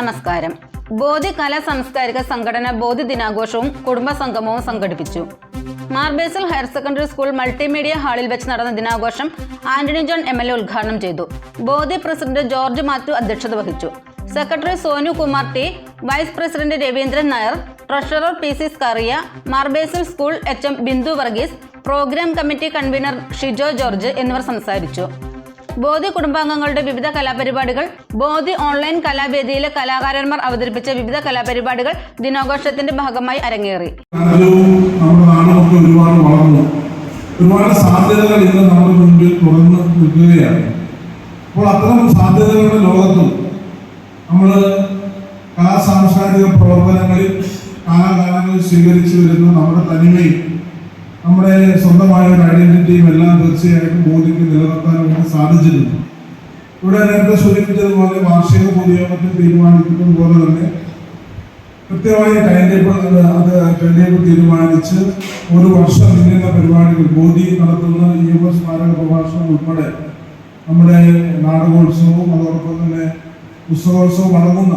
നമസ്കാരം. ബോധി കലാ സാംസ്കാരിക സംഘടന ബോധി ദിനാഘോഷവും കുടുംബ സംഗമവും സംഘടിപ്പിച്ചു. Marbasel higher secondary school multimedia ഹാളിൽ വെച്ച് നടന്ന ദിനാഘോഷം Antony John M L A ഉദ്ഘാടനം ചെയ്തു. ബോധി പ്രസിഡന്റ് ജോർജ് മാത്യു അധ്യക്ഷത വഹിച്ചു. Secretary Sonu Kumar T vice president Raveendran Nair treasurer P C Scaria Marbasel school H M Bindu Varghese program committee convener Shijo George എന്നിവർ സംസാരിച്ചു. ബോധി കുടുംബാംഗങ്ങളുടെ വിവിധ കലാപരിപാടികൾ ബോധി ഓൺലൈൻ കലാവേദിയിലെ കലാകാരന്മാർ അവതരിപ്പിച്ച വിവിധ കലാപരിപാടികൾ ദിനാഘോഷത്തിന്റെ ഭാഗമായി അരങ്ങേറി. ഒരുപാട് സാധ്യതകൾ ഇന്ന് നമ്മുടെ മുൻപിൽ തുറന്ന് നിൽക്കുകയാണ്. അപ്പോൾ അത്തരം സാധ്യതകളുടെ ലോകത്തും നമ്മൾ കലാ സാംസ്കാരിക പ്രവർത്തനങ്ങളിൽ കാലാകാലങ്ങളിൽ സ്വീകരിച്ചു വരുന്ന നമ്മുടെ തനിമയും നമ്മുടെ സ്വന്തമായ ഒരു ഐഡന്റിറ്റിയും എല്ലാം തീർച്ചയായിട്ടും ബോധിക്ക് നിലനിർത്താൻ വേണ്ടി സാധിച്ചിട്ടുണ്ട്. ഇവിടെ നേരത്തെ സൂചിപ്പിച്ചതുപോലെ വാർഷിക പൊതുയോഗത്തിൽ തീരുമാനിക്കുന്നത് പോലെ തന്നെ കൃത്യമായ ടൈം ടേബിൾ അത് ടൈം ടേബിൾ തീരുമാനിച്ച് ഒരു വർഷം നീളുന്ന പരിപാടികൾ മോദി നടത്തുന്ന യുവ സ്മാരക പ്രഭാഷണം ഉൾപ്പെടെ നമ്മുടെ നാടകോത്സവവും അതോടൊപ്പം തന്നെ പുസ്തകോത്സവവും അടങ്ങുന്ന